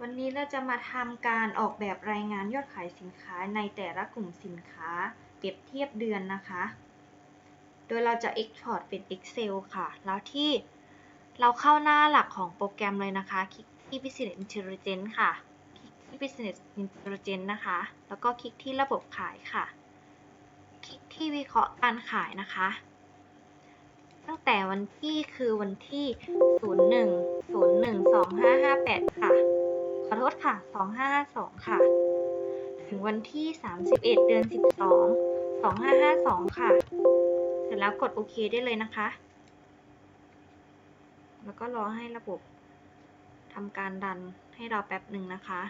วันนี้เราจะมาทำการออกแบบรายงานยอดขายสินค้าในแต่ละกลุ่มสินค้า เปรียบเทียบเดือนนะคะ โดยเราจะ Export เป็น Excel ค่ะ แล้วที่เราเข้าหน้าหลักของโปรแกรมเลยนะคะ คลิกที่ Business Intelligence ค่ะ คลิกที่ Business Intelligence นะคะ แล้วก็คลิกที่ระบบขายค่ะ คลิกที่วิเคราะห์การขายนะคะ ตั้งแต่วันที่คือวันที่ 01 01 2558 ค่ะ ขอโทษค่ะ 2552 ค่ะ ถึงวันที่ 31 เดือน 12 2552 ค่ะ เสร็จแล้วกดโอเคได้เลยนะคะ แล้วก็รอให้ระบบทำการดันให้เราแป๊บหนึ่งนะคะ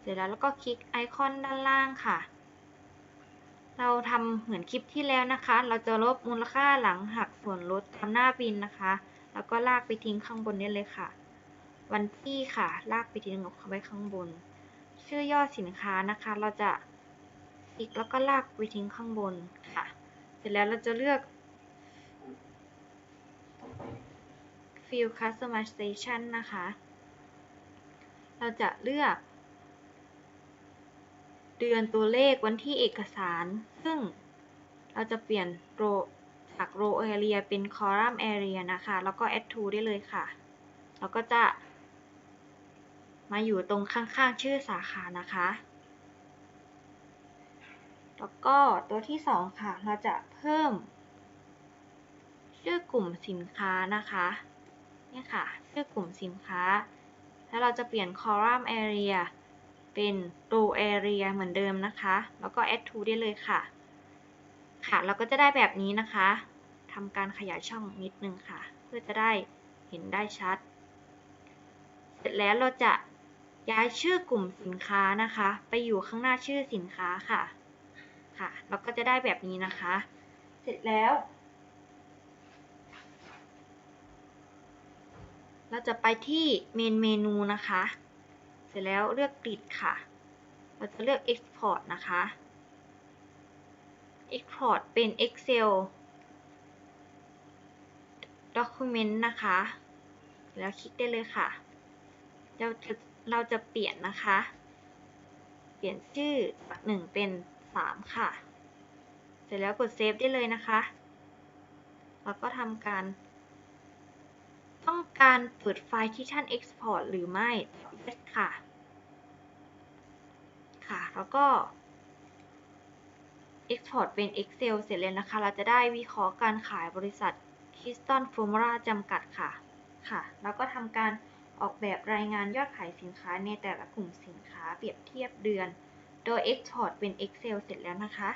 เสร็จแล้วแล้วก็คลิกไอคอนด้านล่างค่ะ เราทำเหมือนคลิปที่แล้วนะคะ เราจะลบมูลค่าหลังหักส่วนลดตามหน้าบินนะคะ แล้วก็ลากไปทิ้งข้างบนได้เลยค่ะ วันที่ค่ะ ลากไปทิ้งเอาไว้ข้างบน ชื่อย่อสินค้านะคะ เราจะคลิกแล้วก็ลากไปทิ้งข้างบนค่ะ เสร็จแล้วเราจะเลือก Field Customization นะคะ เราจะเลือก เดือนตัวเลขวันที่เอกสาร ซึ่งเราจะเปลี่ยนโร จาก row area เป็น column area นะคะ แล้วก็ add to ได้เลยค่ะ แล้วก็จะมาอยู่ตรงข้างๆ ชื่อสาขานะคะ แล้วก็ตัวที่ 2 ค่ะ เราจะเพิ่ม ชื่อกลุ่มสินค้านะคะเนี่ยค่ะ ชื่อกลุ่มสินค้า แล้วเราจะเปลี่ยน column area เป็น row area เหมือนเดิมนะคะ แล้วก็ add to ได้เลยค่ะ ค่ะ เราก็จะได้แบบนี้นะคะทำการขยายช่องนิดนึงค่ะ เพื่อจะได้เห็นได้ชัด เสร็จแล้วเราจะย้ายชื่อกลุ่มสินค้านะคะ ไปอยู่ข้างหน้าชื่อสินค้าค่ะ ค่ะ เราก็จะได้แบบนี้นะคะ เสร็จแล้ว เราจะไปที่เมนเมนูนะคะ เสร็จแล้วเลือกกริดค่ะ เราจะเลือก Export นะคะ Export เป็น Excel Document นะคะ แล้วคลิกได้เลยค่ะ เราจะเราจะเปลี่ยนนะคะ เปลี่ยนชื่อจากหนึ่งเป็น 3 ค่ะ เสร็จแล้วกดเซฟได้เลยนะคะแล้วก็ทำการ ต้องการเปิดไฟล์ที่ท่าน Export หรือไม่ yes ค่ะ ค่ะ แล้วก็ Export เป็น Excel เสร็จแล้วนะคะ เราจะได้วิเคราะห์การขายบริษัท c r i s t o n Formula จำกัดค่ะ ค่ะ แล้วก็ทำการออกแบบรายงานยอดขายสินค้าในแต่ละกลุ่มสินค้าเปรียบเทียบเดือน โดย Export เป็น Excel เสร็จแล้วนะคะ